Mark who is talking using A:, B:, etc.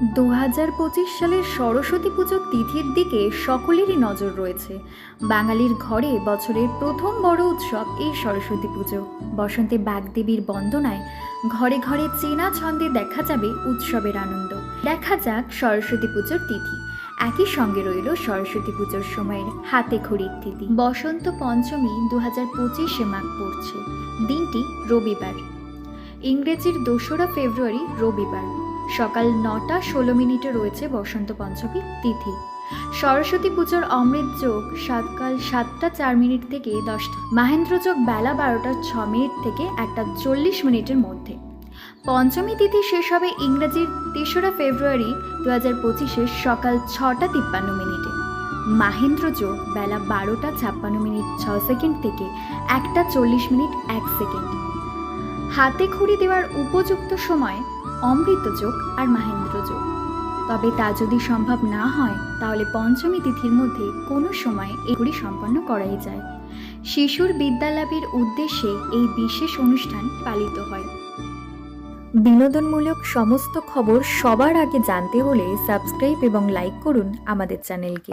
A: দু হাজার পঁচিশ সালের সরস্বতী পুজোর তিথির দিকে সকলেরই নজর রয়েছে। বাঙালির ঘরে বছরের প্রথম বড় উৎসব এই সরস্বতী পুজো। বসন্তে বাগদেবীর বন্দনায় ঘরে ঘরে চেনা ছন্দে দেখা যাবে উৎসবের আনন্দ। দেখা যাক সরস্বতী পুজোর তিথি। একই সঙ্গে রইল সরস্বতী পুজোর সময়ের হাতে খড়ির তিথি। বসন্ত পঞ্চমী দু হাজার পঁচিশে মাঘ পড়ছে। দিনটি রবিবার। ইংরেজির দোসরা ফেব্রুয়ারি রবিবার। সকাল নটা ষোলো মিনিটে রয়েছে বসন্ত পঞ্চমী তিথি। সরস্বতী পুজোর অমৃত যোগ সাতকাল সাতটা চার মিনিট থেকে দশটা। মাহেন্দ্র যোগ বেলা বারোটা ছ মিনিট থেকে একটা চল্লিশ মিনিটের মধ্যে। পঞ্চমী তিথি শেষ হবে ইংরেজির তেসরা ফেব্রুয়ারি দু হাজার পঁচিশের সকাল ছটা তিপ্পান্ন মিনিটে। মাহেন্দ্র যোগ বেলা বারোটা ছাপ্পান্ন মিনিট ছ সেকেন্ড থেকে একটা চল্লিশ মিনিট এক সেকেন্ড। হাতে খড়ি দেওয়ার উপযুক্ত সময় অমৃত যোগ আর মাহেন্দ্র যোগ। তবে তা যদি সম্ভব না হয়, তাহলে পঞ্চমী তিথির মধ্যে কোনো সময় এগুলি সম্পন্ন করাই যায়। শিশুর বিদ্যালাভের উদ্দেশ্যে এই বিশেষ অনুষ্ঠান পালিত হয়। বিনোদনমূলক সমস্ত খবর সবার আগে জানতে হলে সাবস্ক্রাইব এবং লাইক করুন আমাদের চ্যানেলকে।